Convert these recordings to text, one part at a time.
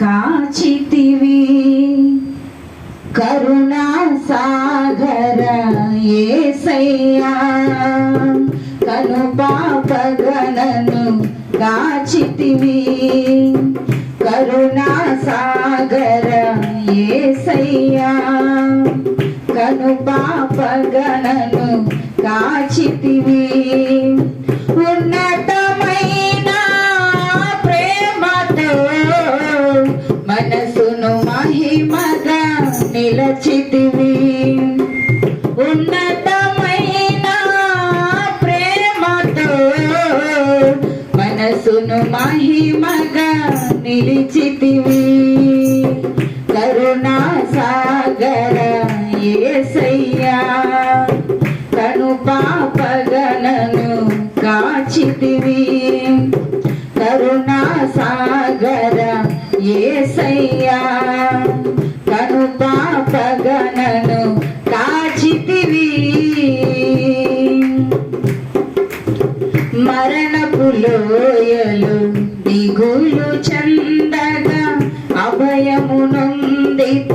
కాచితివి. కరుణా సాగర ఏసయ్యా కను పాపగణను కాచితివి కరుణా సాగర ఏసయ్యా కను పాపగణను కాచితివి మనసును మహిమగా నిలిచితివి. కరుణా సాగర ఏసయ్యా కను పాపగనను కాచితివి. కరుణా సాగర ఏసయ్యా కను పాపగనను కాచితివి మరణపులో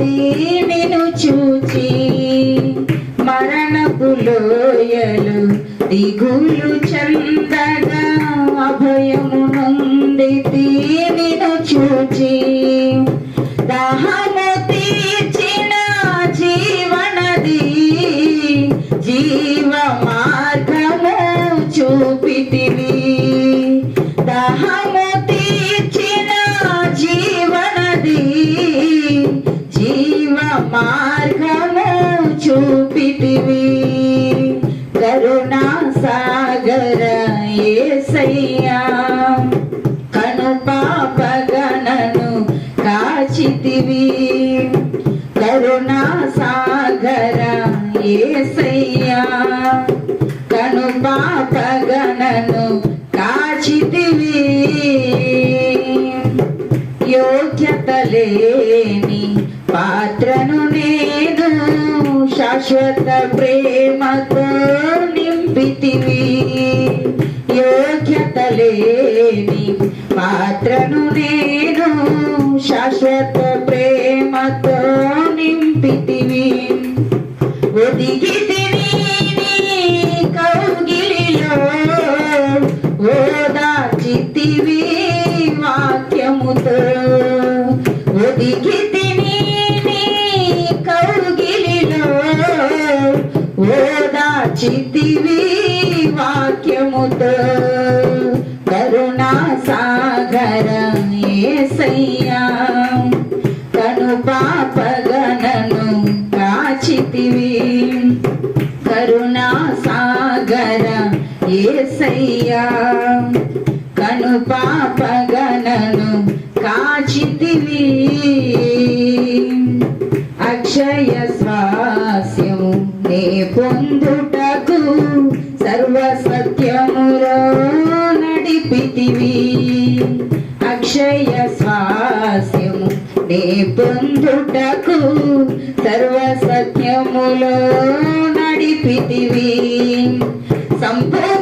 నొందితి చూచి మరణపు లోయలు దిగులు చందగా అభయము నుండి నిను చూచి ఏసయ్యా కాచితివి. కరుణా సాగర ఏసయ్యా కను కాచితివి. యోగ్యత లేని పాత్రను నేను శాశ్వత ప్రేమతో నింపితివి. యో పాత్రను నేను శాశ్వత ప్రేమతో నింపితివి. ఒదిగి తిని కౌగిలిలో ఓదాచితివి వాక్యముతో. ఒదిగి తిని కౌగిలిలో ఓదాచితివి వాక్యముతో. కరుణా సాగర ఏసయ్యా కను పాపగణను కాచితివి. కరుణా సాగర ఏసయ్యా. కను పాపగణను కాచితివి. పొందుటకు సర్వ సత్యములో నడిపితివి. సంపూర్ణ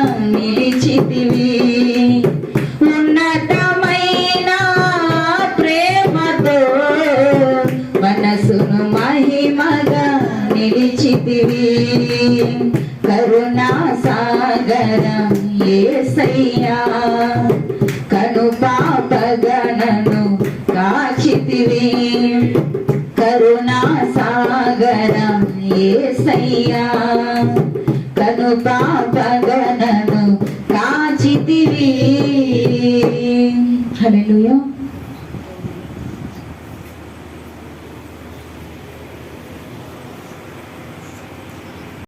కరుణా సాగర ఏసయ్యా. కను పాపగణను కాచితివి. కరుణా సాగర ఏసయ్యా. కను పాపగణను కాచితివి. హల్లెలూయా.